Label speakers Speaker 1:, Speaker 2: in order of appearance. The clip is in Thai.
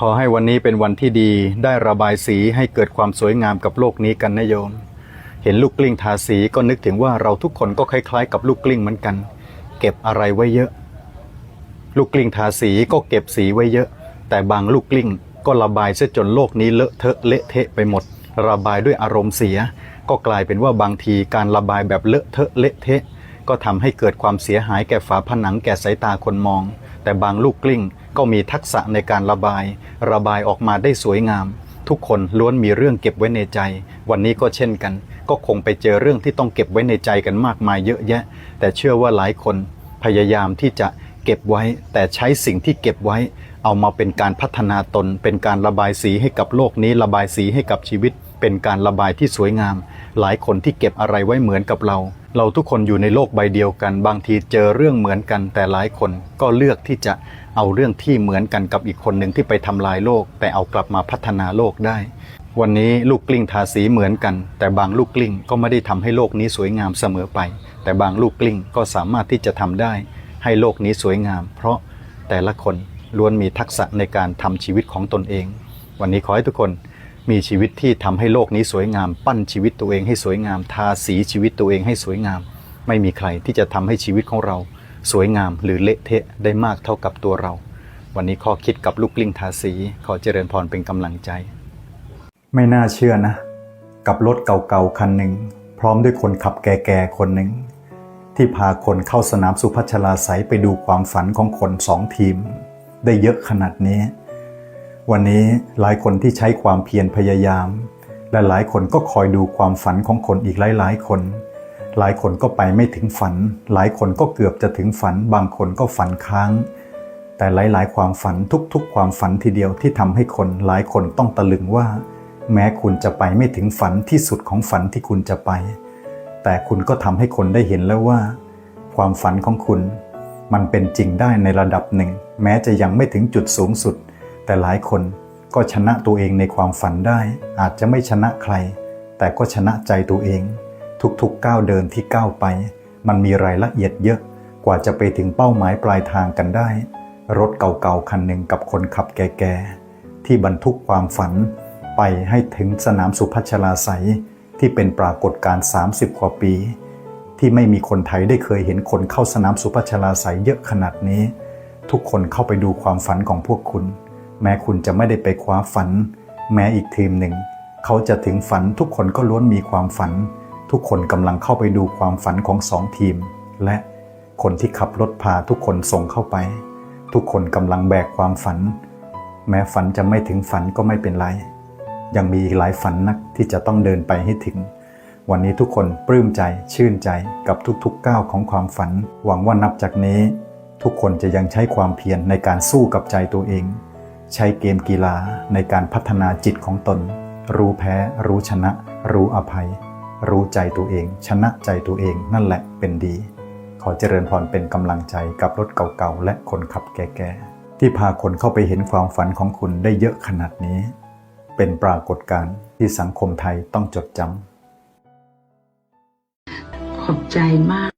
Speaker 1: ขอให้วันนี้เป็นวันที่ดีได้ระบายสีให้เกิดความสวยงามกับโลกนี้กันนะโยม เห็นลูกกลิ้งทาสีก็นึกถึงว่าเราทุกคนก็คล้ายๆ กับลูกกลิ้งเหมือนกัน เก็บอะไรไว้เยอะ ลูกกลิ้งทาสีก็เก็บสีไว้เยอะ แต่บางลูกกลิ้งก็ระบายเสียจนโลกนี้เลอะเทอะเละเทะไปหมด ระบายด้วยอารมณ์เสีย ก็กลายเป็นว่าบางทีการระบายแบบเลอะเทอะเละเทะ ก็ทำให้เกิดความเสียหายแก่ฝาผนังแก่สายตาคนมอง แต่บางลูกกลิ้ง ก็มีทักษะในการระบาย ระบายออกมาได้สวยงาม ทุกคนล้วนมีเรื่องเก็บไว้ในใจ วันนี้ก็เช่นกัน ก็คงไปเจอเรื่องที่ต้องเก็บไว้ในใจกันมากมายเยอะแยะ แต่เชื่อว่าหลายคนพยายามที่จะเก็บไว้ แต่ใช้สิ่งที่เก็บไว้ เอามาเป็นการพัฒนาตน เป็นการระบายสีให้กับโลกนี้ ระบายสีให้กับชีวิต เป็นการระบายที่สวยงาม หลายคนที่เก็บอะไรไว้เหมือนกับเรา เราทุกคนอยู่ในโลกใบเดียวกัน บางทีเจอเรื่องเหมือนกัน แต่หลายคนก็เลือกที่จะเอาเรื่องที่เหมือนกันกับอีกคนหนึ่งที่ไปทำลายโลก แต่เอากลับมาพัฒนาโลกได้ วันนี้ลูกกลิ้งทาสีเหมือนกัน แต่บางลูกกลิ้งก็ไม่ได้ทำให้โลกนี้สวยงามเสมอไป แต่บางลูกกลิ้งก็สามารถที่จะทำได้ ให้โลกนี้สวยงาม เพราะแต่ละคนล้วนมีทักษะในการทำชีวิตของตนเอง วันนี้ขอให้ทุกคน มีชีวิตที่ทำให้โลกนี้สวยงาม ปั้นชีวิตตัวเองให้สวยงาม ทาสีชีวิตตัวเองให้สวยงาม ไม่มีใครที่จะทำให้ชีวิตของเรา สวยงามหรือเละเทะได้มากเท่ากับตัวเรา วันนี้ข้อคิดกับลูกกลิ้งทาสี ขอเจริญพรเป็นกำลังใจ ไม่น่าเชื่อนะ กับรถเก่าๆคันหนึ่งพร้อมด้วยคนขับแก่ๆคนหนึ่งที่พาคนเข้าสนามสุพัชลาไสไปดูความฝันของคนสองทีม ได้เยอะขนาดนี้ วันนี้หลายคนที่ใช้ความเพียรพยายาม และหลายคนก็คอยดูความฝันของคนอีกหลายๆคน หลายคนก็ไปไม่ถึงฝัน หลายคนก็เกือบจะถึงฝัน บางคนก็ฝันค้าง แต่หลายๆ ความฝันทุกๆ ความฝันทีเดียวที่ทำให้คนหลายคนต้องตะลึงว่า แม้คุณจะไปไม่ถึงฝันที่สุดของฝันที่คุณจะไป แต่คุณก็ทำให้คนได้เห็นแล้วว่า ความฝันของคุณ มันเป็นจริงได้ในระดับหนึ่ง แม้จะยังไม่ถึงจุดสูงสุด แต่หลายคนก็ชนะตัวเองในความฝันได้ อาจจะไม่ชนะใคร แต่ก็ชนะใจตัวเอง ทุกๆก้าวเดินที่ก้าวไป มันมีรายละเอียดเยอะกว่าจะไปถึงเป้าหมายปลายทางกันได้ รถเก่าๆคันหนึ่งกับคนขับแก่ๆที่บรรทุกความฝัน ไปให้ถึงสนามสุพัชลาไสยที่เป็นปรากฏการณ์30 กว่าปี ที่ไม่มีคนไทยได้เคยเห็นคนเข้าสนามสุพัชลาไสยเยอะขนาดนี้ ทุกคนเข้าไปดูความฝันของพวกคุณ แม้คุณจะไม่ได้ไปคว้าฝัน แม้อีกทีมหนึ่ง เขาจะถึงฝันทุกคนก็ล้วนมีความฝัน ทุกคนกำลังเข้าไปดูความฝันของสองทีม และคนที่ขับรถพาทุกคนส่งเข้าไป ทุกคนกำลังแบกความฝัน แม้ฝันจะไม่ถึงฝันก็ไม่เป็นไร ยังมีอีกหลายฝันนักที่จะต้องเดินไปให้ถึง วันนี้ทุกคนปลื้มใจชื่นใจกับทุกๆก้าวของความฝัน หวังว่านับจากนี้ ทุกคนจะยังใช้ความเพียรในการสู้กับใจตัวเอง ใช้เกมกีฬาในการพัฒนาจิตของตน รู้แพ้ รู้ชนะ รู้อภัย รู้ใจตัวเอง ชนะใจตัวเองนั่นแหละเป็นดี ขอเจริญพรเป็นกำลังใจกับรถเก่าๆ และคนขับแก่ๆ ที่พาคนเข้าไปเห็นความฝันของคุณได้เยอะขนาดนี้ เป็นปรากฏการณ์ที่สังคมไทยต้องจดจำ
Speaker 2: ขอบใจมาก